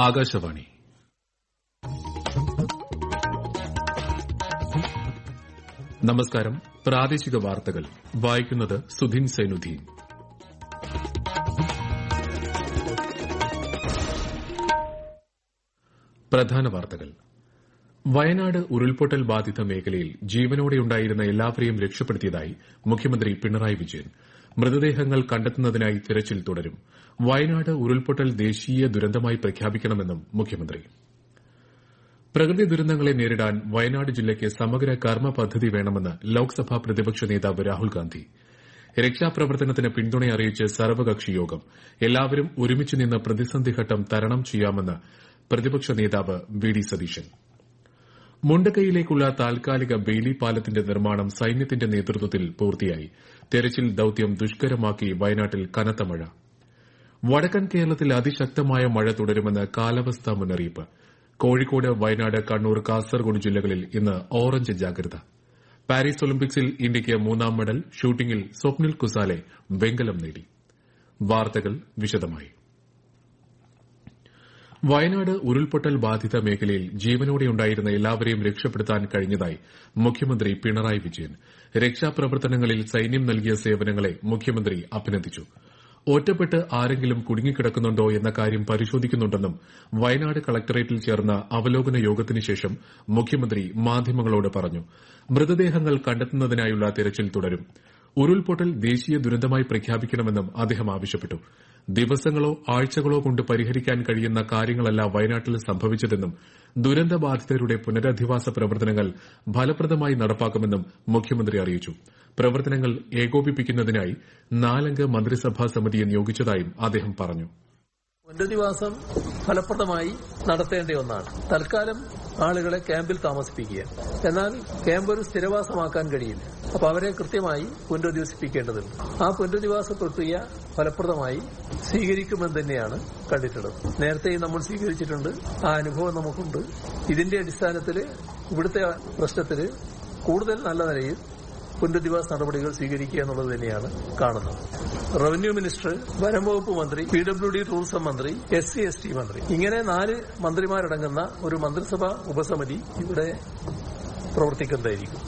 ആകാശവാണി. നമസ്കാരം. പ്രാദേശിക വാർത്തകൾ. വായിക്കുന്നത് സുധിൻ സൈനുദ്ദീൻ. പ്രധാന വാർത്തകൾ. വയനാട് ഉരുൾപൊട്ടൽ ബാധിത മേഖലയിൽ ജീവനോടെയുണ്ടായിരുന്ന എല്ലാവരെയും രക്ഷപ്പെടുത്തിയതായി മുഖ്യമന്ത്രി പിണറായി വിജയൻ. മൃതദേഹങ്ങൾ കണ്ടെത്തുന്നതിനായി തിരച്ചിൽ തുടരും. വയനാട് ഉരുൾപൊട്ടൽ ദേശീയ ദുരന്തമായി പ്രഖ്യാപിക്കണമെന്നും മുഖ്യമന്ത്രി. പ്രകൃതി ദുരന്തങ്ങളെ നേരിടാൻ വയനാട് ജില്ലയ്ക്ക് സമഗ്ര കർമ്മ പദ്ധതി വേണമെന്ന് ലോക്സഭാ പ്രതിപക്ഷ നേതാവ് രാഹുൽ ഗാന്ധി. രക്ഷാപ്രവർത്തനത്തിന് പിന്തുണ അറിയിച്ച് സർവകക്ഷി യോഗം. എല്ലാവരും ഒരുമിച്ച് നിന്ന് പ്രതിസന്ധി ഘട്ടം തരണം ചെയ്യാമെന്ന് പ്രതിപക്ഷ നേതാവ് വി ഡി സതീശൻ. മുണ്ടക്കൈയിലേക്കുള്ള താൽക്കാലിക ബെയിലി പാലത്തിന്റെ നിർമ്മാണം സൈന്യത്തിന്റെ നേതൃത്വത്തിൽ പൂർത്തിയായി. തെരച്ചിൽ ദൌത്യം ദുഷ്കരമാക്കി വയനാട്ടിൽ കനത്ത മഴ. വടക്കൻ കേരളത്തിൽ അതിശക്തമായ മഴ തുടരുമെന്ന് കാലാവസ്ഥാ മുന്നറിയിപ്പ്. കോഴിക്കോട് വയനാട് കണ്ണൂർ കാസർഗോഡ് ജില്ലകളിൽ ഇന്ന് ഓറഞ്ച് ജാഗ്രത. പാരീസ് ഒളിമ്പിക്സിൽ ഇന്ത്യയ്ക്ക് മൂന്നാം മെഡൽ ഷൂട്ടിംഗിൽ സ്വപ്നിൽ കുസാലെ വെങ്കലം നേടി. വാർത്തകൾ വിശദമായി. വയനാട് ഉരുൾപൊട്ടൽ ബാധിത മേഖലയിൽ ജീവനോടെയുണ്ടായിരുന്ന എല്ലാവരെയും രക്ഷപ്പെടുത്താൻ കഴിഞ്ഞതായി മുഖ്യമന്ത്രി പിണറായി വിജയൻ. രക്ഷാപ്രവർത്തനങ്ങളിൽ സൈന്യം നൽകിയ സേവനങ്ങളെ മുഖ്യമന്ത്രി അഭിനന്ദിച്ചു. ഒറ്റപ്പെട്ട് ആരെങ്കിലും കുടുങ്ങിക്കിടക്കുന്നുണ്ടോ എന്ന കാര്യം പരിശോധിക്കുന്നുണ്ടെന്നും വയനാട് കളക്ടറേറ്റിൽ ചേർന്ന അവലോകന യോഗത്തിനുശേഷം മുഖ്യമന്ത്രി മാധ്യമങ്ങളോട് പറഞ്ഞു. മൃതദേഹങ്ങൾ കണ്ടെത്തുന്നതിനായുള്ള തിരച്ചിൽ തുടരും. ഉരുൾപൊട്ടൽ ദേശീയ ദുരന്തമായി പ്രഖ്യാപിക്കണമെന്നും അദ്ദേഹം ആവശ്യപ്പെട്ടു. ദിവസങ്ങളോ ആഴ്ചകളോ കൊണ്ട് പരിഹരിക്കാൻ കഴിയുന്ന കാര്യങ്ങളല്ല വയനാട്ടിൽ സംഭവിച്ചതെന്നും ദുരന്തബാധിതരുടെ പുനരധിവാസ പ്രവർത്തനങ്ങൾ ഫലപ്രദമായി നടപ്പാക്കുമെന്നും മുഖ്യമന്ത്രി അറിയിച്ചു. പ്രവർത്തനങ്ങൾ ഏകോപിപ്പിക്കുന്നതിനായി നാലംഗ മന്ത്രിസഭാ സമിതിയെ നിയോഗിച്ചതായും അദ്ദേഹം പറഞ്ഞു. പുനരധിവാസം ഫലപ്രദമായി നടത്തേണ്ട ഒന്നാണ്. തൽക്കാലം ആളുകളെ ക്യാമ്പിൽ താമസിപ്പിക്കുക. എന്നാൽ ക്യാമ്പ് ഒരു സ്ഥിരവാസമാക്കാൻ കഴിയില്ല. അപ്പൊ അവരെ കൃത്യമായി പുനരധിവസിപ്പിക്കേണ്ടതുണ്ട്. ആ പുനരധിവാസ പ്രക്രിയ ഫലപ്രദമായി സ്വീകരിക്കുമെന്ന് തന്നെയാണ് കണ്ടിട്ടുള്ളത്. നേരത്തെ നമ്മൾ സ്വീകരിച്ചിട്ടുണ്ട്. ആ അനുഭവം നമുക്കുണ്ട്. ഇതിന്റെ അടിസ്ഥാനത്തിൽ ഇവിടുത്തെ പ്രശ്നത്തിൽ കൂടുതൽ നല്ല നിലയിൽ പുനരധിവാസ നടപടികൾ സ്വീകരിക്കുക എന്നുള്ളത് തന്നെയാണ് കാണുന്നത്. റവന്യൂ മിനിസ്റ്റർ വനം വകുപ്പ് മന്ത്രി പി ഡബ്ല്യു ഡി ടൂറിസം മന്ത്രി എസ് സി എസ് ടി മന്ത്രി. ഇങ്ങനെ നാല് മന്ത്രിമാരടങ്ങുന്ന ഒരു മന്ത്രിസഭാ ഉപസമിതി ഇവിടെ പ്രവർത്തിക്കുന്നതായിരിക്കും.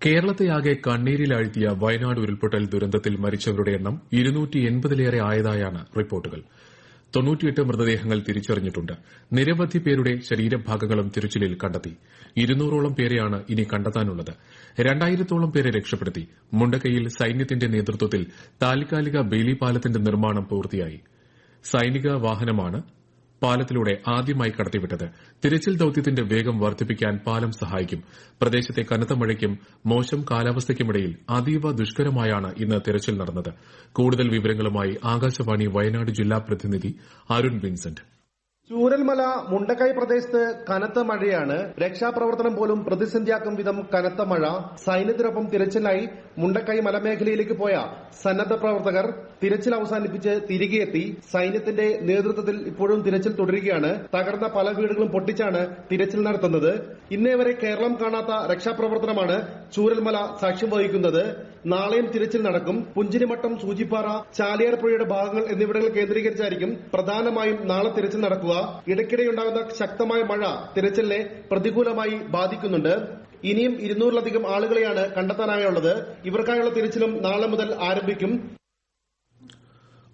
കേരളത്തെയാകെ കണ്ണീരിലാഴ്ത്തിയ വയനാട് ഉരുൾപൊട്ടൽ ദുരന്തത്തിൽ മരിച്ചവരുടെ എണ്ണം ഇരുന്നൂറ്റി എൺപതിലേറെ ആയതായാണ് റിപ്പോർട്ടുകൾ. തൊണ്ണൂറ്റിയെട്ട് മൃതദേഹങ്ങൾ തിരിച്ചറിഞ്ഞിട്ടുണ്ട്. നിരവധി പേരുടെ ശരീരഭാഗങ്ങളും തിരച്ചിലിൽ കണ്ടെത്തി. ഇരുന്നൂറോളം പേരെയാണ് ഇനി കണ്ടെത്താനുള്ളത്. രണ്ടായിരത്തോളം പേരെ രക്ഷപ്പെടുത്തി. മുണ്ടക്കയിൽ സൈന്യത്തിന്റെ നേതൃത്വത്തിൽ താൽക്കാലിക ബേലി പാലത്തിന്റെ നിർമ്മാണം പൂർത്തിയായി. സൈനിക വാഹനമാണ് പാലത്തിലൂടെ ആദ്യമായി കടത്തിവിട്ടത്. തിരച്ചിൽ ദൌത്യത്തിന്റെ വേഗം വർദ്ധിപ്പിക്കാൻ പാലം സഹായിക്കും. പ്രദേശത്തെ കനത്ത മഴയ്ക്കും മോശം കാലാവസ്ഥയ്ക്കുമിടയിൽ അതീവ ദുഷ്കരമായാണ് ഇന്ന് തിരച്ചിൽ നടന്നത്. കൂടുതൽ വിവരങ്ങളുമായി ആകാശവാണി വയനാട് ജില്ലാ പ്രതിനിധി അരുൺ വിൻസെന്റ്. ചൂരൽമല മുണ്ടക്കൈ പ്രദേശത്ത് കനത്ത മഴയാണ്. രക്ഷാപ്രവർത്തനം പോലും പ്രതിസന്ധിയാക്കും വിധം കനത്ത മഴ. സൈന്യത്തിനൊപ്പം തിരച്ചിലായി. മുണ്ടക്കൈ മലമേഖലയിലേക്ക് പോയ സന്നദ്ധ പ്രവർത്തകർ തിരച്ചിൽ അവസാനിപ്പിച്ച് തിരികെയെത്തി സൈന്യത്തിന്റെ നേതൃത്വത്തിൽ ഇപ്പോഴും തിരച്ചിൽ തുടരുകയാണ്. തകർന്ന പല വീടുകളും പൊട്ടിച്ചാണ് തിരച്ചിൽ നടത്തുന്നത്. ഇന്നേവരെ കേരളം കാണാത്ത രക്ഷാപ്രവർത്തനമാണ് ചൂരൽമല സാക്ഷ്യം വഹിക്കുന്നത്. നാളെയും തിരച്ചിൽ നടക്കും. പുഞ്ചിരിമട്ടം സൂചിപ്പാറ ചാലിയാർ പുഴയുടെ ഭാഗങ്ങൾ എന്നിവിടങ്ങൾ കേന്ദ്രീകരിച്ചായിരിക്കും പ്രധാനമായും നാളെ തിരച്ചിൽ നടക്കുക. ഇടയ്ക്കിടെയുണ്ടാകുന്ന ശക്തമായ മഴ തിരച്ചിലിനെ പ്രതികൂലമായി ബാധിക്കുന്നുണ്ട്. ഇനിയും ഇരുന്നൂറിലധികം ആളുകളെയാണ് കണ്ടെത്താനായുള്ളത്. ഇവർക്കായുള്ള തിരച്ചിലും നാളെ മുതൽ ആരംഭിക്കും.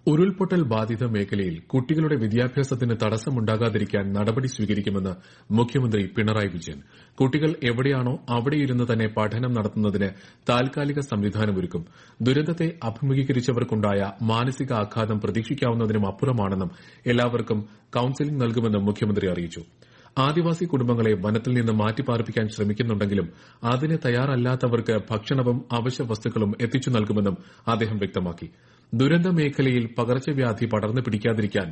ഉരുൾപൊട്ടൽ ബാധിത മേഖലയിൽ കുട്ടികളുടെ വിദ്യാഭ്യാസത്തിന് തടസ്സമുണ്ടാകാതിരിക്കാൻ നടപടി സ്വീകരിക്കുമെന്ന് മുഖ്യമന്ത്രി പിണറായി വിജയൻ. കുട്ടികൾ എവിടെയാണോ അവിടെയിരുന്ന് തന്നെ പഠനം നടത്തുന്നതിന് താൽക്കാലിക സംവിധാനമൊരുക്കും. ദുരന്തത്തെ അഭിമുഖീകരിച്ചവർക്കുണ്ടായ മാനസിക ആഘാതം പ്രതീക്ഷിക്കാവുന്നതിനും അപ്പുറമാണെന്നും എല്ലാവർക്കും കൌൺസിലിംഗ് നൽകുമെന്നും മുഖ്യമന്ത്രി അറിയിച്ചു. ആദിവാസി കുടുംബങ്ങളെ വനത്തിൽ നിന്ന് മാറ്റിപ്പാർപ്പിക്കാൻ ശ്രമിക്കുന്നുണ്ടെങ്കിലും അതിന് തയ്യാറല്ലാത്തവർക്ക് ഭക്ഷണവും അവശ്യ വസ്തുക്കളും എത്തിച്ചു നൽകുമെന്നും അദ്ദേഹം വ്യക്തമാക്കി. ദുരന്ത മേഖലയിൽ പകർച്ചവ്യാധി പടർന്നു പിടിക്കാതിരിക്കാൻ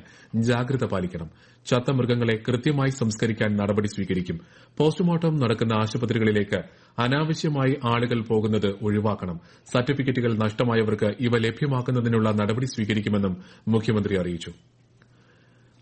ജാഗ്രത പാലിക്കണം. ചത്ത മൃഗങ്ങളെ കൃത്യമായി സംസ്കരിക്കാൻ നടപടി സ്വീകരിക്കും. പോസ്റ്റ്മോർട്ടം നടക്കുന്ന ആശുപത്രികളിലേക്ക് അനാവശ്യമായി ആളുകൾ പോകുന്നത് ഒഴിവാക്കണം. സർട്ടിഫിക്കറ്റുകൾ നഷ്ടമായവർക്ക് ഇവ ലഭ്യമാക്കുന്നതിനുള്ള നടപടി സ്വീകരിക്കുമെന്നും മുഖ്യമന്ത്രി അറിയിച്ചു.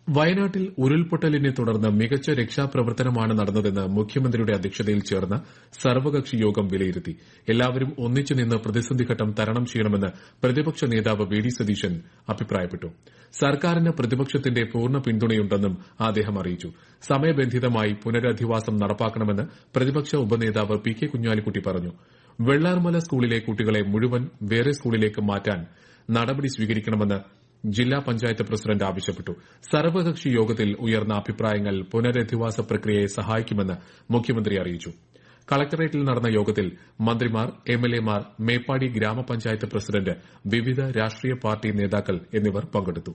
വയനാട്ടിൽ ഉരുൾപൊട്ടലിനെ തുടർന്ന് മികച്ച രക്ഷാപ്രവർത്തനമാണ് നടന്നതെന്ന് മുഖ്യമന്ത്രിയുടെ അധ്യക്ഷതയിൽ ചേർന്ന സർവകക്ഷി യോഗം വിലയിരുത്തി. എല്ലാവരും ഒന്നിച്ചു ഒന്നിച്ചുനിന്ന് പ്രതിസന്ധിഘട്ടം തരണം ചെയ്യണമെന്ന് പ്രതിപക്ഷ നേതാവ് വി ഡി സതീശൻ അഭിപ്രായപ്പെട്ടു. സർക്കാരിന് പ്രതിപക്ഷത്തിന്റെ പൂർണ പിന്തുണയുണ്ടെന്നും അദ്ദേഹം അറിയിച്ചു. സമയബന്ധിതമായി പുനരധിവാസം നടപ്പാക്കണമെന്ന് പ്രതിപക്ഷ ഉപനേതാവ് പി കെ കുഞ്ഞാലിക്കുട്ടി പറഞ്ഞു. വെള്ളാർമല സ്കൂളിലെ കുട്ടികളെ മുഴുവൻ വേറെ സ്കൂളിലേക്ക് മാറ്റാൻ നടപടി സ്വീകരിക്കണമെന്ന് ജില്ലാ പഞ്ചായത്ത് പ്രസിഡന്റ് ആവശ്യപ്പെട്ടു. സർവകക്ഷി യോഗത്തിൽ ഉയർന്ന അഭിപ്രായങ്ങൾ പുനരധിവാസ പ്രക്രിയയെ സഹായിക്കുമെന്ന് മുഖ്യമന്ത്രി അറിയിച്ചു. കളക്ടറേറ്റിൽ നടന്ന യോഗത്തിൽ മന്ത്രിമാർ എംഎൽഎമാർ മേപ്പാടി ഗ്രാമപഞ്ചായത്ത് പ്രസിഡന്റ് വിവിധ രാഷ്ട്രീയ പാർട്ടി നേതാക്കൾ എന്നിവർ പങ്കെടുത്തു.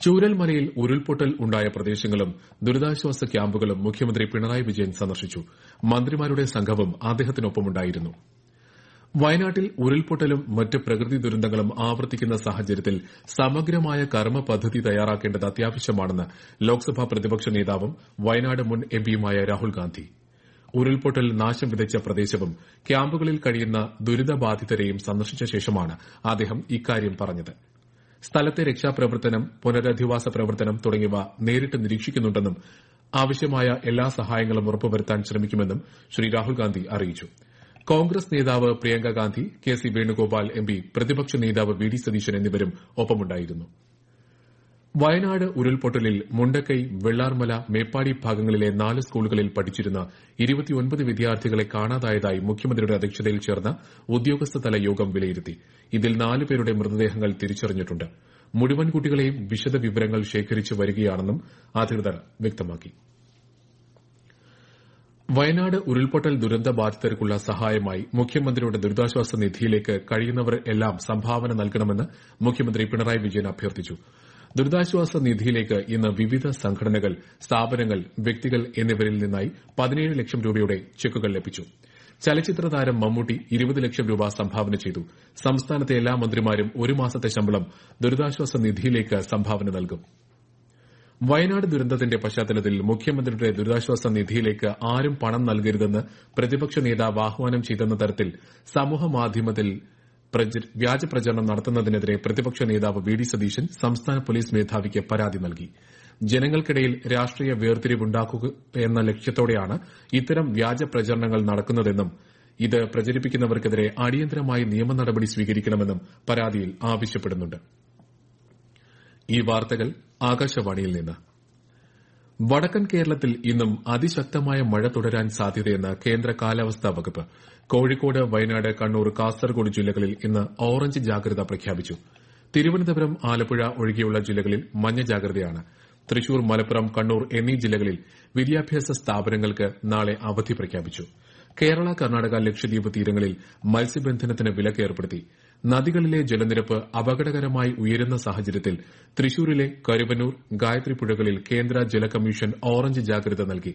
ചൂരൽമലയിൽ ഉരുൾപൊട്ടൽ ഉണ്ടായ പ്രദേശങ്ങളും ദുരിതാശ്വാസ ക്യാമ്പുകളും മുഖ്യമന്ത്രി പിണറായി വിജയൻ സന്ദർശിച്ചു. മന്ത്രിമാരുടെ സംഘവും അദ്ദേഹത്തിനൊപ്പമുണ്ടായിരുന്നു. വയനാട്ടിൽ ഉരുൾപൊട്ടലും മറ്റ് പ്രകൃതി ദുരന്തങ്ങളും ആവർത്തിക്കുന്ന സാഹചര്യത്തിൽ സമഗ്രമായ കർമ്മ പദ്ധതി തയ്യാറാക്കേണ്ടത് അത്യാവശ്യമാണെന്ന് ലോക്സഭാ പ്രതിപക്ഷ നേതാവും വയനാട് മുൻ എംപിയുമായ രാഹുൽ ഗാന്ധി. ഉരുൾപൊട്ടൽ നാശം വിതച്ച പ്രദേശവും ക്യാമ്പുകളിൽ കഴിയുന്ന ദുരിതബാധിതരെയും സന്ദർശിച്ച ശേഷമാണ് അദ്ദേഹം ഇക്കാര്യം പറഞ്ഞത്. സ്ഥലത്തെ രക്ഷാപ്രവർത്തനം പുനരധിവാസ പ്രവർത്തനം തുടങ്ങിയവ നേരിട്ട് നിരീക്ഷിക്കുന്നുണ്ടെന്നും ആവശ്യമായ എല്ലാ സഹായങ്ങളും ഉറപ്പുവരുത്താൻ ശ്രമിക്കുമെന്നും ശ്രീ രാഹുൽ ഗാന്ധി അറിയിച്ചു. കോൺഗ്രസ് നേതാവ് Priyanka Gandhi K C Venugopal M P പ്രതിപക്ഷ നേതാവ് വി ഡി സതീശൻ എന്നിവരും ഒപ്പമുണ്ടായിരുന്നു. വയനാട് ഉരുൾപൊട്ടലിൽ മുണ്ടക്കൈ വെള്ളാർമല മേപ്പാടി ഭാഗങ്ങളിലെ നാല് സ്കൂളുകളിൽ പഠിച്ചിരുന്ന ഇരുപത്തിയൊൻപത് വിദ്യാർത്ഥികളെ കാണാതായതായി മുഖ്യമന്ത്രിയുടെ അധ്യക്ഷതയിൽ ചേർന്ന ഉദ്യോഗസ്ഥതല യോഗം വിലയിരുത്തി. ഇതിൽ നാല് പേരുടെ മൃതദേഹങ്ങൾ തിരിച്ചറിഞ്ഞിട്ടുണ്ട്. മുഴുവൻ കുട്ടികളെയും വിശദവിവരങ്ങൾ ശേഖരിച്ചു വരികയാണെന്നും അധികൃതർ വ്യക്തമാക്കി. വയനാട് ഉരുൾപൊട്ടൽ ദുരന്ത ബാധിതർക്കുള്ള സഹായമായി മുഖ്യമന്ത്രിയുടെ ദുരിതാശ്വാസ നിധിയിലേക്ക് കഴിയുന്നവർ എല്ലാം സംഭാവന നൽകണമെന്ന് മുഖ്യമന്ത്രി പിണറായി വിജയൻ അഭ്യർത്ഥിച്ചു. ദുരിതാശ്വാസ നിധിയിലേക്ക് ഇന്ന് വിവിധ സംഘടനകൾ സ്ഥാപനങ്ങൾ വ്യക്തികൾ എന്നിവരിൽ നിന്നായി പതിനേഴ് ലക്ഷം രൂപയുടെ ചെക്കുകൾ ലഭിച്ചു. ചലച്ചിത്ര താരം മമ്മൂട്ടി ഇരുപത് ലക്ഷം രൂപ സംഭാവന ചെയ്തു. സംസ്ഥാനത്തെ എല്ലാ മന്ത്രിമാരും ഒരു മാസത്തെ ശമ്പളം ദുരിതാശ്വാസ നിധിയിലേക്ക് സംഭാവന നൽകും. വയനാട് ദുരന്തത്തിന്റെ പശ്ചാത്തലത്തിൽ മുഖ്യമന്ത്രിയുടെ ദുരിതാശ്വാസ നിധിയിലേക്ക് ആരും പണം നൽകരുതെന്ന് പ്രതിപക്ഷ നേതാവ് ആഹ്വാനം ചെയ്തെന്ന തരത്തിൽ സമൂഹമാധ്യമത്തിൽ വ്യാജ പ്രചരണം നടത്തുന്നതിനെതിരെ പ്രതിപക്ഷ നേതാവ് വി ഡി സതീശൻ സംസ്ഥാന പോലീസ് മേധാവിക്ക് പരാതി നൽകി. ജനങ്ങൾക്കിടയിൽ രാഷ്ട്രീയ വേർതിരിവുണ്ടാക്കുക എന്ന ലക്ഷ്യത്തോടെയാണ് ഇത്തരം വ്യാജ പ്രചരണങ്ങൾ നടക്കുന്നതെന്നും ഇത് പ്രചരിപ്പിക്കുന്നവർക്കെതിരെ അടിയന്തരമായി നിയമ നടപടി സ്വീകരിക്കണമെന്നും പരാതിയിൽ ആവശ്യപ്പെടുന്നു ആകാശവാണിയിൽ നിന്ന്. വടക്കൻ കേരളത്തിൽ ഇന്നും അതിശക്തമായ മഴ തുടരാൻ സാധ്യതയെന്ന് കേന്ദ്ര കാലാവസ്ഥാ വകുപ്പ് കോഴിക്കോട് വയനാട് കണ്ണൂർ കാസർഗോഡ് ജില്ലകളിൽ ഇന്ന് ഓറഞ്ച് ജാഗ്രത പ്രഖ്യാപിച്ചു. തിരുവനന്തപുരം ആലപ്പുഴ ഒഴികെയുള്ള ജില്ലകളിൽ മഞ്ഞ ജാഗ്രതയാണ്. തൃശൂർ മലപ്പുറം കണ്ണൂർ എന്നീ ജില്ലകളിൽ വിദ്യാഭ്യാസ സ്ഥാപനങ്ങൾക്ക് നാളെ അവധി പ്രഖ്യാപിച്ചു. കേരള കർണാടക ലക്ഷദ്വീപ് തീരങ്ങളിൽ മത്സ്യബന്ധനത്തിന് വിലക്ക് ഏർപ്പെടുത്തി. നദികളിലെ ജലനിരപ്പ് അപകടകരമായി ഉയരുന്ന സാഹചര്യത്തിൽ തൃശൂരിലെ കരുവന്നൂർ ഗായത്രി പുഴകളിൽ കേന്ദ്ര ജല കമ്മീഷൻ ഓറഞ്ച് ജാഗ്രത നൽകി.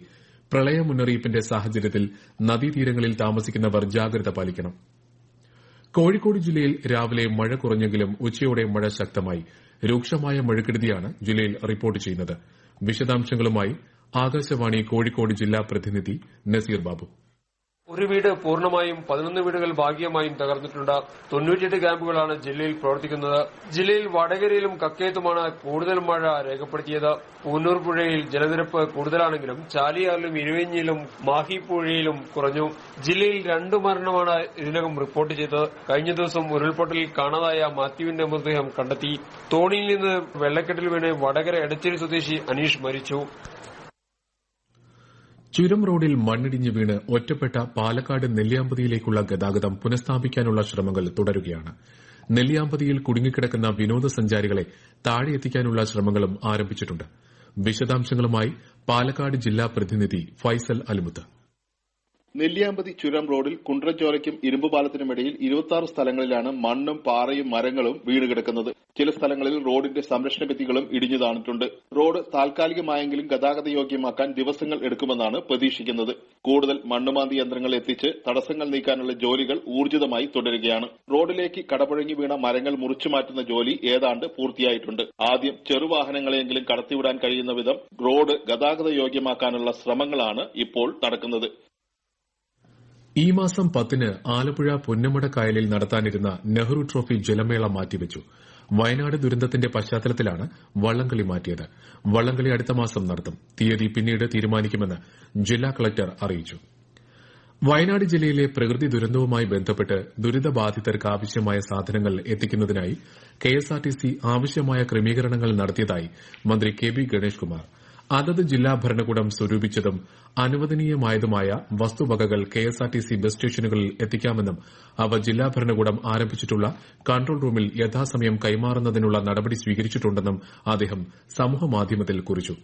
പ്രളയ മുന്നറിയിപ്പിന്റെ സാഹചര്യത്തിൽ നദീതീരങ്ങളിൽ താമസിക്കുന്നവർ ജാഗ്രത പാലിക്കണം. കോഴിക്കോട് ജില്ലയിൽ രാവിലെ മഴ കുറഞ്ഞെങ്കിലും ഉച്ചയോടെ മഴ ശക്തമായി. രൂക്ഷമായ മഴക്കെടുതിയാണ് ജില്ലയിൽ റിപ്പോർട്ട് ചെയ്യുന്നത്. വിശദാംശങ്ങളുമായി ആകാശവാണി കോഴിക്കോട് ജില്ലാ പ്രതിനിധി നസീർ ബാബു. ഒരു വീട് പൂർണമായും പതിനൊന്ന് വീടുകൾ ഭാഗികമായും തകർന്നിട്ടുണ്ട്. തൊണ്ണൂറ്റിയെട്ട് ക്യാമ്പുകളാണ് ജില്ലയിൽ പ്രവർത്തിക്കുന്നത്. ജില്ലയിൽ വടകരയിലും കക്കയത്തുമാണ് കൂടുതൽ മഴ രേഖപ്പെടുത്തിയത്. പൂന്നൂർ പുഴയിൽ ജലനിരപ്പ് കൂടുതലാണെങ്കിലും ചാലിയാറിലും ഇരുവഞ്ഞിയിലും മാഹി പുഴയിലും കുറഞ്ഞു. ജില്ലയിൽ രണ്ടു മരണമാണ് ഇതിനകം റിപ്പോർട്ട് ചെയ്തത്. കഴിഞ്ഞ ദിവസം ഉരുൾപൊട്ടലിൽ കാണാതായ മാത്യുവിന്റെ മൃതദേഹം കണ്ടെത്തി. തോണിയിൽ നിന്ന് വെള്ളക്കെട്ടിൽ വീണ് വടകര എടച്ചേരി സ്വദേശി അനീഷ് മരിച്ചു. ചുരം റോഡിൽ മണ്ണിടിഞ്ഞ് വീണ് ഒറ്റപ്പെട്ട പാലക്കാട് നെല്ലിയാമ്പതിയിലേക്കുള്ള ഗതാഗതം പുനഃസ്ഥാപിക്കാനുള്ള ശ്രമങ്ങൾ തുടരുകയാണ്. നെല്ലിയാമ്പതിയിൽ കുടുങ്ങിക്കിടക്കുന്ന വിനോദസഞ്ചാരികളെ താഴെ എത്തിക്കാനുള്ള ശ്രമങ്ങളും ആരംഭിച്ചിട്ടുണ്ട്. വിശദാംശങ്ങളുമായി പാലക്കാട് ജില്ലാ പ്രതിനിധി ഫൈസൽ അലിമുത്ത്. നെല്ലിയാമ്പതി ചുരം റോഡിൽ കുണ്ട്രച്ചോരയ്ക്കും ഇരുമ്പുപാലത്തിനുമിടയിൽ ഇരുപത്തി ആറ് സ്ഥലങ്ങളിലാണ് മണ്ണും പാറയും മരങ്ങളും വീണ് കിടക്കുന്നത്. ചില സ്ഥലങ്ങളിൽ റോഡിന്റെ സംരക്ഷണ ഭിത്തികളും ഇടിഞ്ഞു താണിട്ടുണ്ട്. റോഡ് താൽക്കാലികമായെങ്കിലും ഗതാഗത യോഗ്യമാക്കാൻ ദിവസങ്ങൾ എടുക്കുമെന്നാണ് പ്രതീക്ഷിക്കുന്നത്. കൂടുതൽ മണ്ണുമാന്തി യന്ത്രങ്ങൾ എത്തിച്ച് തടസ്സങ്ങൾ നീക്കാനുള്ള ജോലികൾ ഊർജിതമായി തുടരുകയാണ്. റോഡിലേക്ക് കടപുഴങ്ങി വീണ മരങ്ങൾ മുറിച്ചു മാറ്റുന്ന ജോലി ഏതാണ്ട് പൂർത്തിയായിട്ടുണ്ട്. ആദ്യം ചെറുവാഹനങ്ങളെങ്കിലും കടത്തിവിടാൻ കഴിയുന്ന വിധം റോഡ് ഗതാഗത യോഗ്യമാക്കാനുള്ള ശ്രമങ്ങളാണ് ഇപ്പോൾ നടക്കുന്നത്. ഈ മാസം പത്തിന് ആലപ്പുഴ പൊന്നമട കായലിൽ നടത്താനിരുന്ന നെഹ്റു ട്രോഫി ജലമേള മാറ്റിവച്ചു. വയനാട് ദുരന്തത്തിന്റെ പശ്ചാത്തലത്തിലാണ് വള്ളംകളി മാറ്റിയത്. വള്ളംകളി അടുത്ത മാസം നടത്തും. തീയതി പിന്നീട് തീരുമാനിക്കുമെന്ന് ജില്ലാ കളക്ടർ അറിയിച്ചു. വയനാട് ജില്ലയിലെ പ്രകൃതി ദുരന്തവുമായി ബന്ധപ്പെട്ട് ദുരിതബാധിതർക്ക് ആവശ്യമായ സാധനങ്ങൾ എത്തിക്കുന്നതിനായി കെഎസ്ആർടിസി ആവശ്യമായ ക്രമീകരണങ്ങൾ നടത്തിയതായി മന്ത്രി കെ ബി ഗണേഷ് കുമാർ അതത് ജില്ലാ ഭരണകൂടം സ്വരൂപിച്ചതും അനുവദനീയമായതുമായ വസ്തുവകകൾ കെഎസ്ആർടിസി ബസ് സ്റ്റേഷനുകളിൽ എത്തിക്കാമെന്നും അവ ജില്ലാ ഭരണകൂടം ആരംഭിച്ചിട്ടുള്ള കൺട്രോൾ റൂമിൽ യഥാസമയം കൈമാറുന്നതിനുള്ള നടപടി സ്വീകരിച്ചിട്ടുണ്ടെന്നും അദ്ദേഹം സമൂഹമാധ്യമത്തിൽ കുറിച്ചു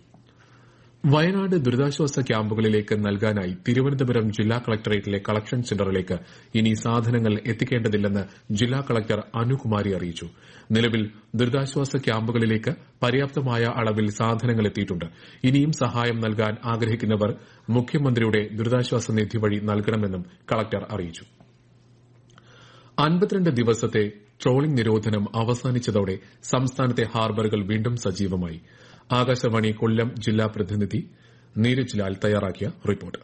വയനാട് ദുരിതാശ്വാസ ക്യാമ്പുകളിലേക്ക് നൽകാനായി തിരുവനന്തപുരം ജില്ലാ കളക്ടറേറ്റിലെ കളക്ഷൻ സെന്ററിലേക്ക് ഇനി സാധനങ്ങൾ എത്തിക്കേണ്ടതില്ലെന്ന് ജില്ലാ കളക്ടർ അനുകുമാരി അറിയിച്ചു. നിലവിൽ ദുരിതാശ്വാസ ക്യാമ്പുകളിലേക്ക് പര്യാപ്തമായ അളവിൽ സാധനങ്ങൾ എത്തിയിട്ടുണ്ട്. ഇനിയും സഹായം നൽകാൻ ആഗ്രഹിക്കുന്നവർ മുഖ്യമന്ത്രിയുടെ ദുരിതാശ്വാസ നിധി വഴി നൽകണമെന്നും കളക്ടർ അറിയിച്ചു. അൻപത്തിരണ്ട് ദിവസത്തെ ട്രോളിംഗ് നിരോധനം അവസാനിച്ചതോടെ സംസ്ഥാനത്തെ ഹാർബറുകൾ വീണ്ടും സജീവമായി. ആകാശവാണി കൊല്ലം ജില്ലാ പ്രതിനിധി നീരജ് ലാൽ തയ്യാറാക്കിയ റിപ്പോർട്ട്.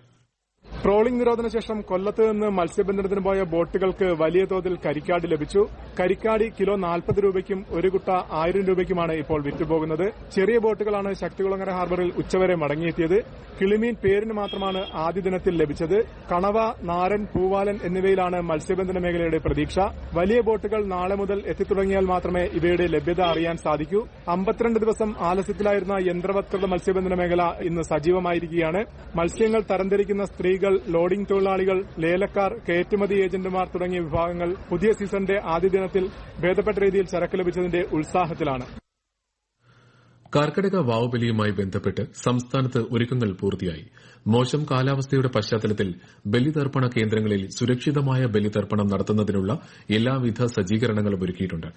ട്രോളിംഗ് നിരോധന ശേഷം കൊല്ലത്ത് നിന്ന് മത്സ്യബന്ധനത്തിന് പോയ ബോട്ടുകൾക്ക് വലിയ തോതിൽ കരിക്കാടി ലഭിച്ചു. കരിക്കാടി കിലോ നാൽപ്പത് രൂപയ്ക്കും ഒരു കുട്ട ആയിരം രൂപയ്ക്കുമാണ് ഇപ്പോൾ വിറ്റുപോകുന്നത്. ചെറിയ ബോട്ടുകളാണ് ശക്തികുളങ്ങര ഹാർബറിൽ ഉച്ചവരെ മടങ്ങിയെത്തിയത്. കിളിമീൻ പേരിന് മാത്രമാണ് ആദ്യ ദിനത്തിൽ ലഭിച്ചത്. കണവ നാരൻ പൂവാലൻ എന്നിവയിലാണ് മത്സ്യബന്ധന മേഖലയുടെ പ്രതീക്ഷ. വലിയ ബോട്ടുകൾ നാളെ മുതൽ എത്തിത്തുടങ്ങിയാൽ മാത്രമേ ഇവയുടെ ലഭ്യത അറിയാൻ സാധിക്കൂ. അമ്പത്തിരണ്ട് ദിവസം ആലസ്യത്തിലായിരുന്ന യന്ത്രവത്കൃത മത്സ്യബന്ധന മേഖല ഇന്ന് സജീവമായിരിക്കുകയാണ്. മത്സ്യങ്ങൾ തരംതിരിക്കുന്ന സ്ത്രീകൾ ലോഡിംഗ് തൊഴിലാളികൾ ലേലക്കാർ കയറ്റുമതി ഏജന്റുമാർ തുടങ്ങിയ വിഭാഗങ്ങൾ പുതിയ സീസണിന്റെ ആദ്യ ദിനത്തിൽ ഭേദപ്പെട്ട രീതിയിൽ ചരക്ക് ലഭിച്ചതിന്റെ ഉത്സാഹത്തിലാണ്. കർക്കിടക വാവുബലിയുമായി ബന്ധപ്പെട്ട് സംസ്ഥാനത്ത് ഒരുക്കങ്ങൾ പൂർത്തിയായി. മോശം കാലാവസ്ഥയുടെ പശ്ചാത്തലത്തിൽ ബലിതർപ്പണ കേന്ദ്രങ്ങളിൽ സുരക്ഷിതമായ ബലിതർപ്പണം നടത്തുന്നതിനുള്ള എല്ലാവിധ സജ്ജീകരണങ്ങളും ഒരുക്കിയിട്ടുണ്ട്.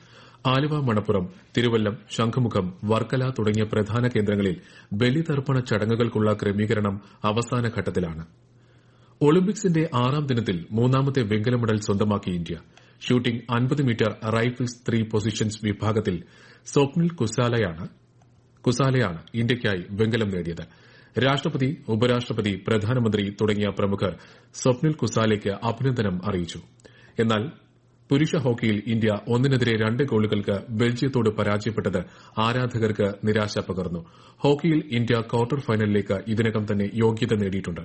ആലുവ മണപ്പുറം തിരുവല്ലം ശംഖുമുഖം വർക്കല തുടങ്ങിയ പ്രധാന കേന്ദ്രങ്ങളിൽ ബലിതർപ്പണ ചടങ്ങുകൾക്കുള്ള ക്രമീകരണം അവസാന ഘട്ടത്തിലാണ്. ഒളിമ്പിക്സിന്റെ ആറാം ദിനത്തിൽ മൂന്നാമത്തെ വെങ്കല മെഡൽ സ്വന്തമാക്കി ഇന്ത്യ. ഷൂട്ടിംഗ് അൻപത് മീറ്റർ റൈഫിൾസ് ത്രീ പൊസിഷൻസ് വിഭാഗത്തിൽ സ്വപ്നിൽ കുസാലയാണ് കുസാലയാണ് ഇന്ത്യയ്ക്കായി വെങ്കലം നേടിയത്. രാഷ്ട്രപതി ഉപരാഷ്ട്രപതി പ്രധാനമന്ത്രി തുടങ്ങിയ പ്രമുഖർ സ്വപ്നിൽ കുസാലയ്ക്ക് അഭിനന്ദനം അറിയിച്ചു. എന്നാൽ പുരുഷ ഹോക്കിയിൽ ഇന്ത്യ ഒന്നിനെതിരെ രണ്ട് ഗോളുകൾക്ക് ബെൽജിയത്തോട് പരാജയപ്പെട്ടത് ആരാധകർക്ക് നിരാശ പകർന്നു. ഹോക്കിയിൽ ഇന്ത്യ ക്വാർട്ടർ ഫൈനലിലേക്ക് ഇതിനകം തന്നെ യോഗ്യത നേടിയിട്ടുണ്ട്.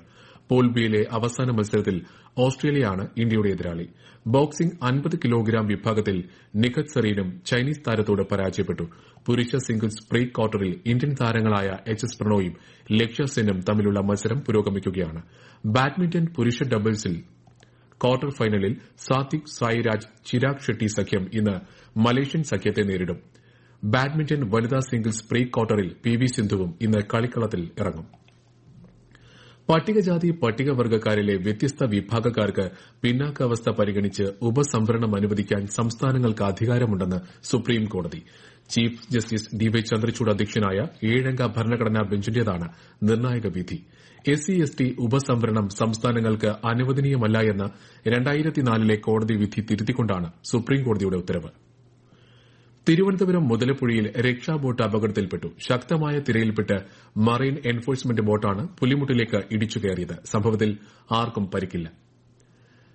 പൂൾ ബിയിലെ അവസാന മത്സരത്തിൽ ഓസ്ട്രേലിയയാണ് ഇന്ത്യയുടെ എതിരാളി. ബോക്സിംഗ് അൻപത് കിലോഗ്രാം വിഭാഗത്തിൽ നിഖത് സറീനും ചൈനീസ് താരത്തോട് പരാജയപ്പെട്ടു. പുരുഷ സിംഗിൾസ് പ്രീ ക്വാർട്ടറിൽ ഇന്ത്യൻ താരങ്ങളായ എച്ച് എസ് പ്രണോയും ലക്ഷ്യ സെന്നും തമ്മിലുള്ള മത്സരം പുരോഗമിക്കുകയാണ്. ബാഡ്മിന്റൺ പുരുഷ ഡബിൾസിൽ ക്വാർട്ടർ ഫൈനലിൽ സാത്വിക് സായിരാജ് ചിരാഗ് ഷെട്ടി സഖ്യം ഇന്ന് മലേഷ്യൻ സഖ്യത്തെ നേരിടും. ബാഡ്മിന്റൺ വനിതാ സിംഗിൾസ് പ്രീ ക്വാർട്ടറിൽ പി വി സിന്ധുവും ഇന്ന് കളിക്കളത്തിൽ ഇറങ്ങും. പട്ടികജാതി പട്ടികവർഗക്കാരിലെ വ്യത്യസ്ത വിഭാഗക്കാർക്ക് പിന്നാക്കാവസ്ഥ പരിഗണിച്ച് ഉപസംവരണം അനുവദിക്കാൻ സംസ്ഥാനങ്ങൾക്ക് അധികാരമുണ്ടെന്ന് സുപ്രീംകോടതി chief justice D Y Chandrachud അധ്യക്ഷനായ ഏഴംഗ ഭരണഘടനാ ബെഞ്ചിന്റേതാണ് നിർണായക വിധി. എസ് സി എസ് ടി ഉപസംവരണം സംസ്ഥാനങ്ങൾക്ക് അനുവദനീയമല്ല എന്ന രണ്ടായിരത്തിനാലിലെ കോടതി വിധി തിരുത്തിക്കൊണ്ടാണ് സുപ്രീംകോടതിയുടെ ഉത്തരവ്. തിരുവനന്തപുരം മുതലപ്പുഴയിൽ രക്ഷാബോട്ട് അപകടത്തിൽപ്പെട്ടു. ശക്തമായ തിരയിൽപ്പെട്ട് മറൈൻ എൻഫോഴ്സ്മെന്റ് ബോട്ടാണ് പുലിമുട്ടിലേക്ക് ഇടിച്ചു കയറിയത്. സംഭവത്തിൽ ആർക്കും പരിക്കില്ല.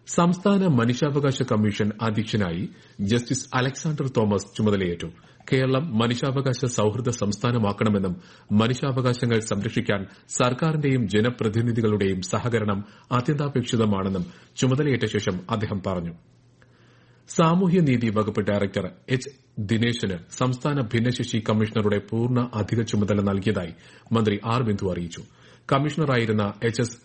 സംസ്ഥാന മനുഷ്യാവകാശ കമ്മീഷൻ അധ്യക്ഷനായി ജസ്റ്റിസ് അലക്സാണ്ടർ തോമസ് ചുമതലയേറ്റു. കേരളം മനുഷ്യാവകാശ സൌഹൃദ സംസ്ഥാനമാക്കണമെന്നും മനുഷ്യാവകാശങ്ങൾ സംരക്ഷിക്കാൻ സർക്കാരിന്റെയും ജനപ്രതിനിധികളുടെയും സഹകരണം അത്യന്താപേക്ഷിതമാണെന്നും ചുമതലയേറ്റ ശേഷം അദ്ദേഹം പറഞ്ഞു. സാമൂഹ്യനീതി വകുപ്പ് ഡയറക്ടർ എച്ച് ദിനേശന് സംസ്ഥാന ഭിന്നശേഷി കമ്മീഷണറുടെ പൂർണ അധിക ചുമതല നൽകിയതായി മന്ത്രി ആർ ബിന്ദു അറിയിച്ചു. കമ്മീഷണറായിരുന്ന എച്ച് എസ്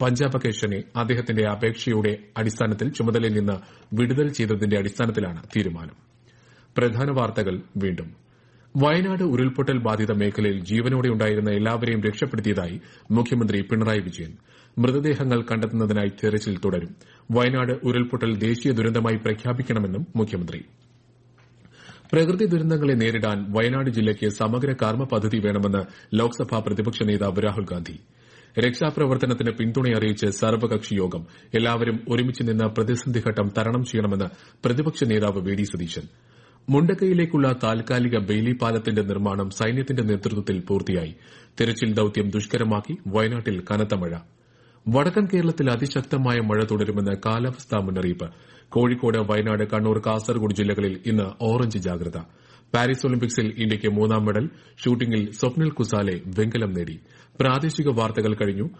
പഞ്ചാബകേശനെ അദ്ദേഹത്തിന്റെ അപേക്ഷയുടെ അടിസ്ഥാനത്തിൽ ചുമതലയിൽ നിന്ന് വിടുതൽ ചെയ്തതിന്റെ അടിസ്ഥാനത്തിലാണ് തീരുമാനം. പ്രധാന വാർത്തകൾ വീണ്ടും. വയനാട് ഉരുൾപൊട്ടൽ ബാധിത മേഖലയിൽ ജീവനോടെയുണ്ടായിരുന്ന എല്ലാവരെയും രക്ഷപ്പെടുത്തിയതായി മുഖ്യമന്ത്രി പിണറായി വിജയൻ. മൃതദേഹങ്ങൾ കണ്ടെത്തുന്നതിനായി തെരച്ചിൽ തുടരും. വയനാട് ഉരുൾപൊട്ടൽ ദേശീയ ദുരന്തമായി പ്രഖ്യാപിക്കണമെന്നും മുഖ്യമന്ത്രി. പ്രകൃതി ദുരന്തങ്ങളെ നേരിടാൻ വയനാട് ജില്ലയ്ക്ക് സമഗ്ര കർമ്മ പദ്ധതി വേണമെന്ന് ലോക്സഭാ പ്രതിപക്ഷ നേതാവ് രാഹുൽ ഗാന്ധി. രക്ഷാപ്രവർത്തനത്തിന് പിന്തുണയറിയിച്ച് സർവകക്ഷി യോഗം എല്ലാവരും ഒരുമിച്ച് നിന്ന് പ്രതിസന്ധി ഘട്ടം തരണം ചെയ്യണമെന്ന് പ്രതിപക്ഷ നേതാവ് വി ഡി സതീശൻ. മുണ്ടക്കയിലേക്കുള്ള താൽക്കാലിക ബെയിലി പാലത്തിന്റെ നിർമ്മാണം സൈന്യത്തിന്റെ നേതൃത്വത്തിൽ പൂർത്തിയായി. തെരച്ചിൽ ദൌത്യം ദുഷ്കരമാക്കി വയനാട്ടിൽ കനത്ത മഴ. വടക്കൻ കേരളത്തിൽ അതിശക്തമായ മഴ തുടരുമെന്ന് കാലാവസ്ഥാ മുന്നറിയിപ്പ്. കോഴിക്കോട് വയനാട് കണ്ണൂർ കാസർഗോഡ് ജില്ലകളിൽ ഇന്ന് ഓറഞ്ച് ജാഗ്രത. പാരീസ് ഒളിമ്പിക്സിൽ ഇന്ത്യയ്ക്ക് മൂന്നാം മെഡൽ. ഷൂട്ടിംഗിൽ സ്വപ്നിൽ കുസാലെ വെങ്കലം നേടി. പ്രാദേശിക വാർത്തകൾ കഴിഞ്ഞു.